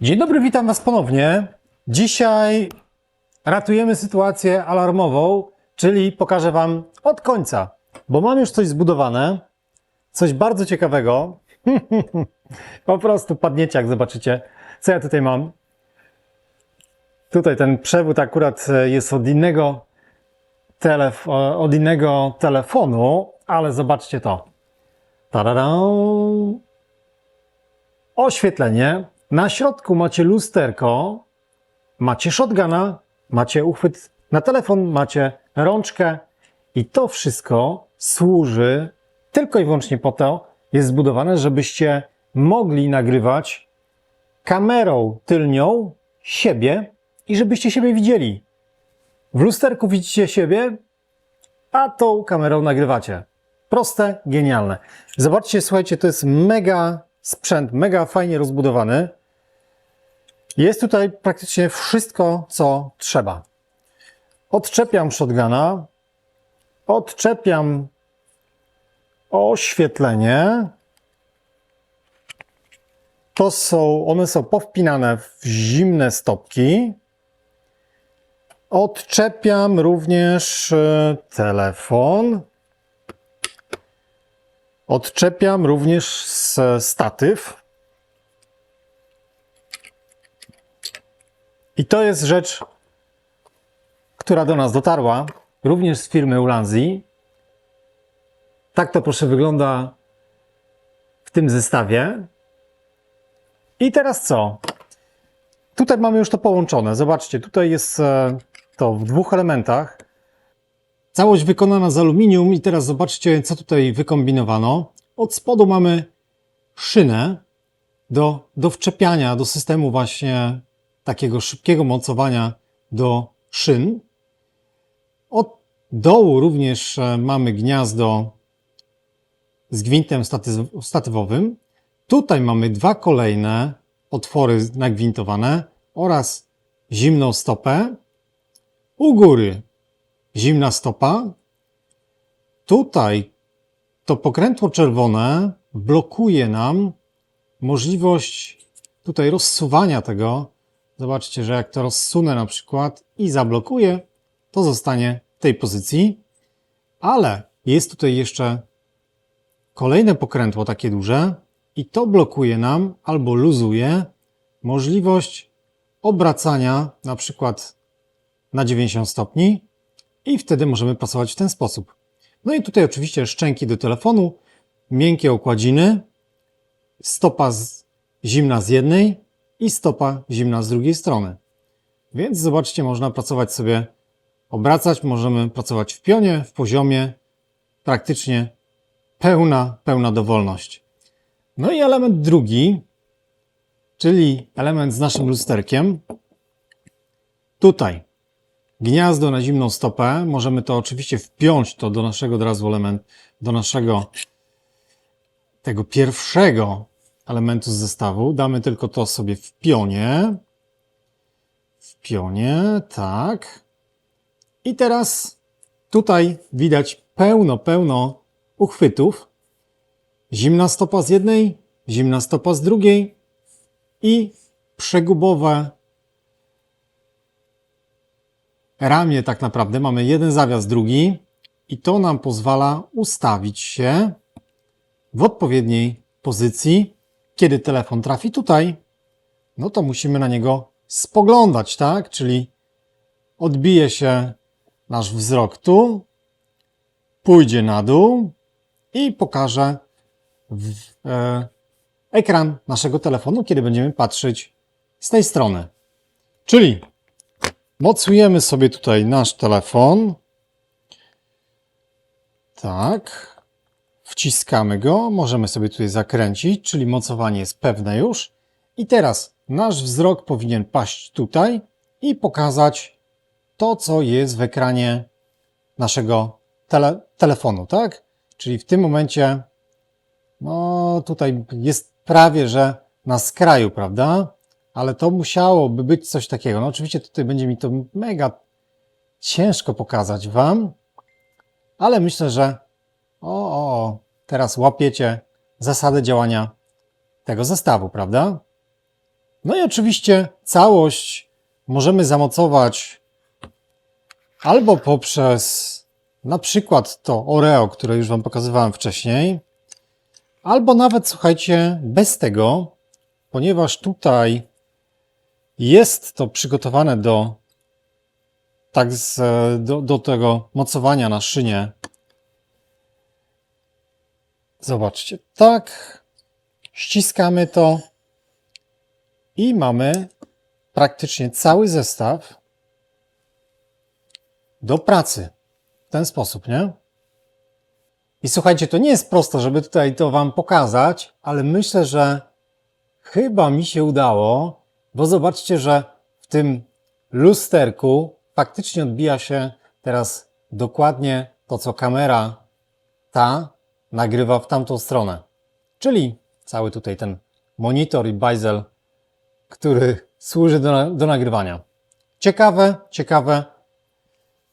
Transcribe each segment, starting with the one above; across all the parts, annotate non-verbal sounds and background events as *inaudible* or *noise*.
Dzień dobry, witam Was ponownie. Dzisiaj ratujemy sytuację alarmową, czyli pokażę Wam od końca, bo mam już coś zbudowane, coś bardzo ciekawego. *laughs* po prostu padniecie, jak zobaczycie, co ja tutaj mam. Tutaj ten przewód akurat e, jest od innego, telef- od innego telefonu, ale zobaczcie to. Tadadam. Oświetlenie. Na środku macie lusterko, macie shotguna, macie uchwyt na telefon, macie rączkę i to wszystko służy tylko i wyłącznie po to, jest zbudowane, żebyście mogli nagrywać kamerą tylnią siebie i żebyście siebie widzieli. W lusterku widzicie siebie, a tą kamerą nagrywacie. Proste, genialne. Zobaczcie, słuchajcie, to jest mega sprzęt, mega fajnie rozbudowany. Jest tutaj praktycznie wszystko, co trzeba. Odczepiam shotguna, odczepiam oświetlenie. To są, one są powpinane w zimne stopki. Odczepiam również e, telefon. Odczepiam również s- statyw. I to jest rzecz, która do nas dotarła, również z firmy Ulanzi. Tak to proszę wygląda w tym zestawie. I teraz co? Tutaj mamy już to połączone. Zobaczcie, tutaj jest e, to w dwóch elementach. Całość wykonana z aluminium i teraz zobaczcie, co tutaj wykombinowano. Od spodu mamy szynę do, do wczepiania do systemu właśnie takiego szybkiego mocowania do szyn. Od dołu również e, mamy gniazdo z gwintem staty- statywowym. Tutaj mamy dwa kolejne otwory nagwintowane oraz zimną stopę. U góry zimna stopa. Tutaj to pokrętło czerwone blokuje nam możliwość tutaj rozsuwania tego. Zobaczcie, że jak to rozsunę na przykład i zablokuję, to zostanie w tej pozycji. Ale jest tutaj jeszcze kolejne pokrętło takie duże i to blokuje nam albo luzuje możliwość obracania na przykład na 90 stopni i wtedy możemy pracować w ten sposób. No i tutaj oczywiście szczęki do telefonu, miękkie okładziny, stopa z, zimna z jednej i stopa zimna z drugiej strony. Więc zobaczcie, można pracować sobie, obracać, możemy pracować w pionie, w poziomie, praktycznie pełna, pełna dowolność. No i element drugi, czyli element z naszym lusterkiem. Tutaj gniazdo na zimną stopę. Możemy to oczywiście wpiąć to do naszego od razu element, do naszego tego pierwszego elementu z zestawu. Damy tylko to sobie w pionie. W pionie, tak. I teraz tutaj widać pełno, pełno uchwytów. Zimna stopa z jednej, zimna stopa z drugiej i przegubowe ramię tak naprawdę mamy jeden zawias, drugi i to nam pozwala ustawić się w odpowiedniej pozycji. Kiedy telefon trafi tutaj, no to musimy na niego spoglądać, tak? Czyli odbije się nasz wzrok tu, pójdzie na dół i pokaże w, e, ekran naszego telefonu, kiedy będziemy patrzeć z tej strony. Czyli Mocujemy sobie tutaj nasz telefon. Tak. Wciskamy go. Możemy sobie tutaj zakręcić, czyli mocowanie jest pewne już. I teraz nasz wzrok powinien paść tutaj i pokazać to, co jest w ekranie naszego tele telefonu, tak? Czyli w tym momencie, no tutaj jest prawie, że na skraju, prawda? Ale to musiałoby być coś takiego. No oczywiście tutaj będzie mi to mega ciężko pokazać Wam, ale myślę, że o, o, teraz łapiecie zasadę działania tego zestawu, prawda? No i oczywiście całość możemy zamocować albo poprzez na przykład to Oreo, które już Wam pokazywałem wcześniej, albo nawet słuchajcie, bez tego, ponieważ tutaj jest to przygotowane do tak z, do, do tego mocowania na szynie. Zobaczcie, tak ściskamy to i mamy praktycznie cały zestaw do pracy. W ten sposób, nie? I słuchajcie, to nie jest prosto, żeby tutaj to Wam pokazać, ale myślę, że chyba mi się udało, bo zobaczcie, że w tym lusterku faktycznie odbija się teraz dokładnie to, co kamera ta nagrywa w tamtą stronę. Czyli cały tutaj ten monitor i bajzel, który służy do, do nagrywania. Ciekawe, ciekawe.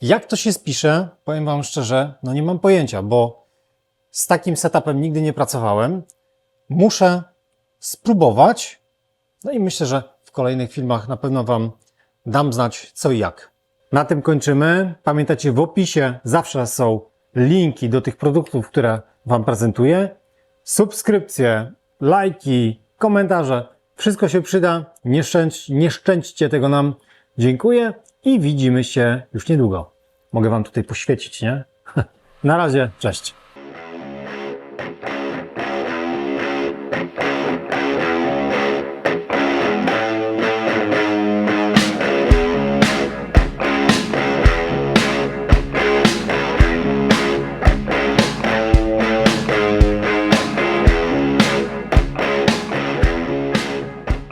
Jak to się spisze? Powiem Wam szczerze, no nie mam pojęcia, bo z takim setupem nigdy nie pracowałem. Muszę spróbować. No i myślę, że kolejnych filmach na pewno Wam dam znać co i jak. Na tym kończymy. Pamiętajcie, w opisie zawsze są linki do tych produktów, które Wam prezentuję. Subskrypcje, lajki, komentarze. Wszystko się przyda. Nie, szczędź, nie szczędźcie tego nam. Dziękuję i widzimy się już niedługo. Mogę Wam tutaj poświecić, nie? *laughs* Na razie, cześć.